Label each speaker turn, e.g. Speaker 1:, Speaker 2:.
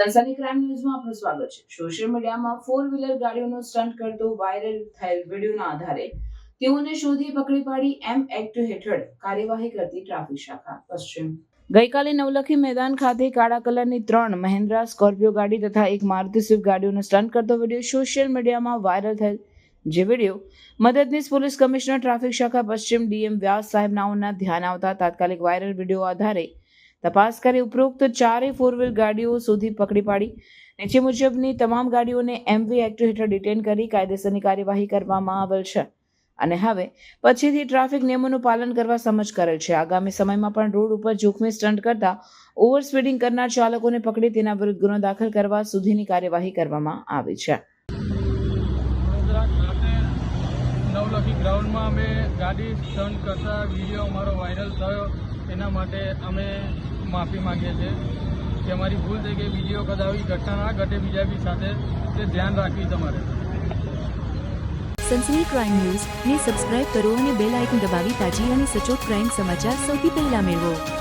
Speaker 1: સનસની crime ન્યૂઝમાં આપનું સ્વાગત છે. સોશિયલ મીડિયામાં ફોર વ્હીલર ગાડીઓનો સ્ટન્ટ કરતો વાયરલ થયેલ વિડીયોના આધારે તેઓને શોધી પકડી પાડી એમ એક્ટ હેઠળ કાર્યવાહી કરતી ટ્રાફિક શાખા, પશ્ચિમ. ગઈકાલે નવલખી મેદાન ખાતે કાળા કલરની ત્રણ મહિન્દ્રા સ્કોર્પિયો ગાડી તથા એક મારુતિ સ્વિફ્ટ ગાડીઓનો સ્ટન્ટ કરતો વીડિયો સોશિયલ મીડિયામાં વાયરલ થયેલ જે વીડિયો મદદનીશ પોલીસ કમિશનર ટ્રાફિક શાખા, પશ્ચિમ ડીએમ વ્યાસ સાહેબ નાઓના ધ્યાન આવતા તાત્કાલિક વાયરલ વીડિયો આધારે તપાસ કરી ઉપરોક્ત ચારેય ફોર વ્હીલ ગાડીઓ સુધી પકડી પાડી. નીચે મુજબની તમામ ગાડીઓને એમવી એક્ટ હેઠળ ડિટેન કરી કાયદેસરની કાર્યવાહી કરવામાં આવેલ છે. અને હવે પછીથી ટ્રાફિક નિયમોનું પાલન કરવા સમજ કરેલ છે. આગામી સમયમાં પણ રોડ ઉપર જોખમી સ્ટન્ટ કરતા ઓવર સ્પીડિંગ કરનાર ચાલકોને પકડી તેના વિરુદ્ધ ગુનો દાખલ કરવા સુધીની કાર્યવાહી કરવામાં આવી છે.
Speaker 2: વડોદરા ગ્રાઉન્ડમાં અમે ગાડી સ્ટન્ટ કરતા વીડિયો અમારો વાયરલ થયો. એના માટે અમે માફી માંગીએ છીએ. કે અમારી ભૂલ થઈ ગઈ વીડિયો કદાવી ઘટના ના ઘટે બીજા બી સાથે. તે ધ્યાન રાખવી તમારે.
Speaker 3: સનસની ક્રાઇમ ન્યૂઝ ને સબસ્ક્રાઇબ કરો અને બેલ આઇકન દબાવી તાજી અને સચોટ ક્રાઇમ સમાચાર સૌથી પહેલા મેળવો.